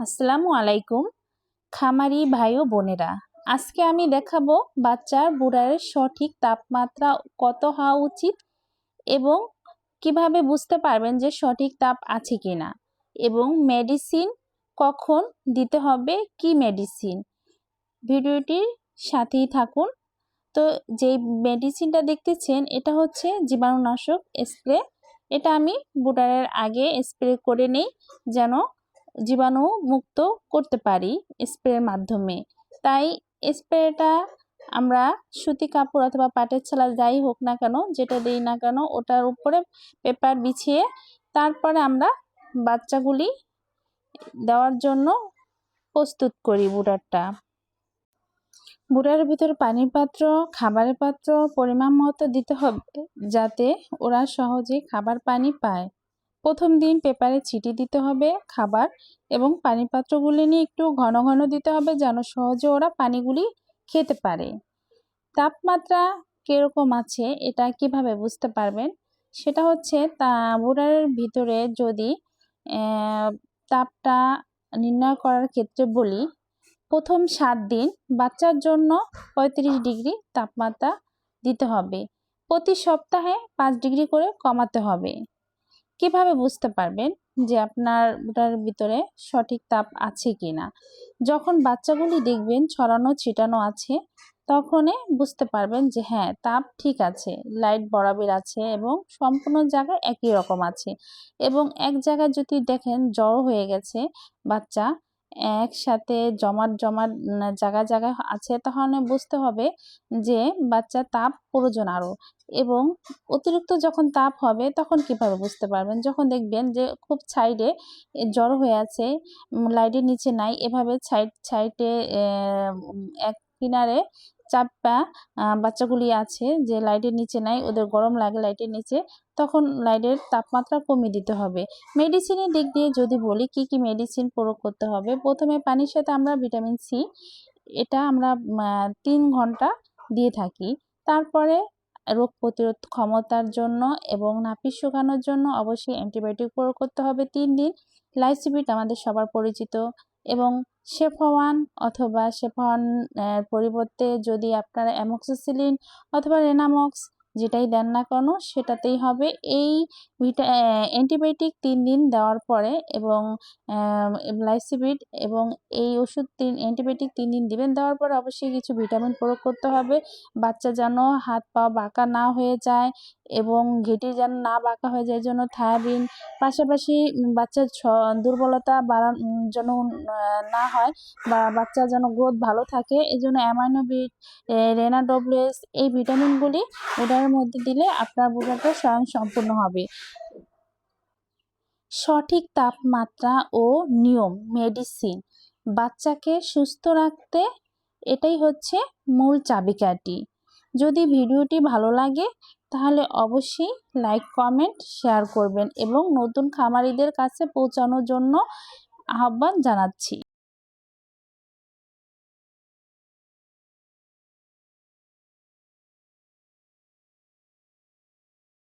আসসালামু আলাইকুম, খামারি ভাই ও বোনেরা। আজকে আমি দেখাবো বাচ্চার বুড়ারের সঠিক তাপমাত্রা কত হওয়া উচিত এবং কীভাবে বুঝতে পারবেন যে সঠিক তাপ আছে কি না এবং মেডিসিন কখন দিতে হবে, কি মেডিসিন। ভিডিওটির সাথেই থাকুন। তো যেই মেডিসিনটা দেখতেছেন, এটা হচ্ছে জীবাণুনাশক স্প্রে। এটা আমি বুটারের আগে স্প্রে করে নেই যেন জীবাণু মুক্ত করতে পারি স্প্রের মাধ্যমে। তাই স্প্রেটা আমরা সুতি কাপড় অথবা পাটের ছালা যাই হোক না কেন, যেটা দিই না কেন, ওটার উপরে পেপার বিছিয়ে তারপরে আমরা বাচ্চাগুলি দেওয়ার জন্য প্রস্তুত করি বুটারটা বুড়ার ভিতর পানির পাত্র, খাবারের পাত্র, পরিমাণ মতো দিতে হবে যাতে ওরা সহজে খাবার পানি পায়। প্রথম দিন পেপারে ছিটি দিতে হবে, খাবার এবং পানি পাত্রগুলি নিয়ে একটু ঘন ঘন দিতে হবে যেন সহজে ওরা পানিগুলি খেতে পারে। তাপমাত্রা কীরকম আছে এটা কীভাবে বুঝতে পারবেন? সেটা হচ্ছে তা বুড়ারের ভিতরে যদি তাপটা নির্ণয় করার ক্ষেত্রে বলি, প্রথম সাত দিন বাচ্চার জন্য পঁয়ত্রিশ ডিগ্রি তাপমাত্রা দিতে হবে। প্রতি সপ্তাহে পাঁচ ডিগ্রি করে কমাতে হবে। কীভাবে বুঝতে পারবেন যে আপনার ওটার ভিতরে সঠিক তাপ আছে কি না যখন বাচ্চাগুলি দেখবেন ছড়ানো, ছিটানো আছে, তখনই বুঝতে পারবেন যে হ্যাঁ তাপ ঠিক আছে, লাইট বরাবর আছে এবং সম্পূর্ণ জায়গায় একই রকম আছে। এবং এক জায়গায় যদি দেখেন জ্বর হয়ে গেছে, বাচ্চা একসাথে জমাট জমাট জায়গা জায়গায় আছে, তাহলে বুঝতে হবে যে বাচ্চা তাপ প্রয়োজন আরও এবং অতিরিক্ত যখন তাপ হবে, তখন কীভাবে বুঝতে পারবেন? যখন দেখবেন যে খুব সাইডে জ্বর হয়ে আছে লাইটের নিচে নাই, এভাবে সাইড, সাইডে এক কিনারে চাপা বাচ্চাগুলি আছে যে লাইটের নিচে নাই, ওদের গরম লাগে লাইটের নিচে, তখন লাইটের তাপমাত্রা কমিয়ে দিতে হবে। মেডিসিনের দিক দিয়ে যদি বলি, কি কি মেডিসিন প্রয়োগ করতে হবে? প্রথমে পানির সাথে আমরা ভিটামিন সি এটা আমরা তিন ঘণ্টা দিয়ে থাকি। তারপরে রোগ প্রতিরোধ ক্ষমতার জন্য এবং নাপিত শুকানোর জন্য অবশ্যই অ্যান্টিবায়োটিক প্রয়োগ করতে হবে তিন দিন। লাইসিবিট আমাদের সবার পরিচিত এবং শেফওয়ান অথবা শেফওয়ান পরিবর্তে যদি আপনারা অ্যামক্সিসিলিন অথবা রেনামক্স যেটাই দেন না কেন সেটাতেই হবে। এই ভিটা অ্যান্টিবায়োটিক তিন দিন দেওয়ার পরে এবং লাইসিবিট এবং এই ওষুধ তিন অ্যান্টিবায়োটিক তিন দিন দিবেন। দেওয়ার পরে অবশ্যই কিছু ভিটামিন প্রয়োগ করতে হবে। বাচ্চা যেন হাত পা বাঁকা না হয়ে যায় এবং ঘেঁটে যেন না বাঁকা হয়ে যায় জন্য থায়াবিন, পাশাপাশি বাচ্চার দুর্বলতা বাড়ান যেন না হয় বা বাচ্চার যেন গ্রোথ ভালো থাকে। এই জন্য অ্যামাইনোবিট রেনাডব্লিউএস এই ভিটামিনগুলি ওটার মধ্যে দিলে আপনার বোঝাটা স্বয়ং সম্পূর্ণ হবে। সঠিক তাপমাত্রা ও নিয়ম, মেডিসিন। বাচ্চাকে সুস্থ রাখতে এটাই হচ্ছে মূল চাবিকাঠি। যদি ভিডিওটি ভালো লাগে, তাহলে অবশ্যই লাইক, কমেন্ট, শেয়ার করবেন এবং নতুন খামারিদের কাছে পৌঁছানোর জন্য আহ্বান জানাচ্ছি।